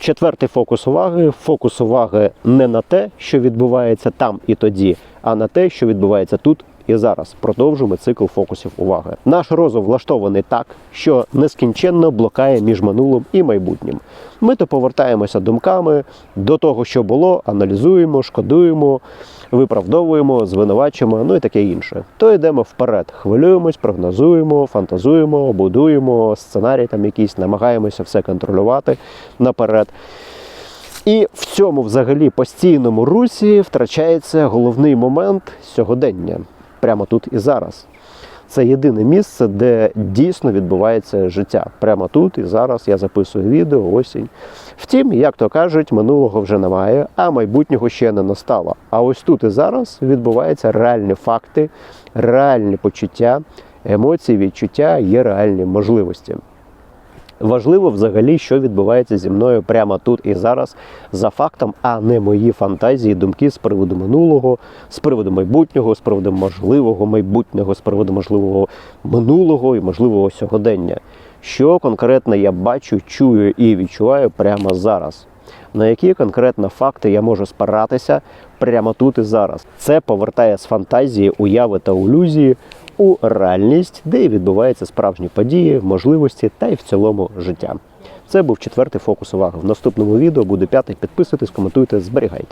Четвертий фокус уваги. Фокус уваги не на те, що відбувається там і тоді, а на те, що відбувається тут і зараз. Продовжуємо цикл фокусів уваги. Наш розум влаштований так, що нескінченно блокає між минулим і майбутнім. Ми то повертаємося думками до того, що було, аналізуємо, шкодуємо, виправдовуємо, звинувачуємо, ну і таке інше. То йдемо вперед, хвилюємось, прогнозуємо, фантазуємо, будуємо сценарій там якийсь, намагаємося все контролювати наперед. І в цьому взагалі постійному русі втрачається головний момент сьогодення прямо тут і зараз. Це єдине місце, де дійсно відбувається життя. Прямо тут і зараз я записую відео, осінь. Втім, як то кажуть, минулого вже немає, а майбутнього ще не настало. А ось тут і зараз відбуваються реальні факти, реальні почуття, емоції, відчуття, є реальні можливості. Важливо взагалі, що відбувається зі мною прямо тут і зараз за фактом, а не мої фантазії, думки з приводу минулого, з приводу майбутнього, з приводу можливого майбутнього, з приводу можливого минулого і можливого сьогодення. Що конкретно я бачу, чую і відчуваю прямо зараз. На які конкретно факти я можу спиратися прямо тут і зараз. Це повертає з фантазії, уяви та ілюзії у реальність, де і відбуваються справжні події, можливості та й в цілому життя. Це був четвертий фокус уваги. В наступному відео буде п'ятий. Підписуйтесь, коментуйте, зберігайте.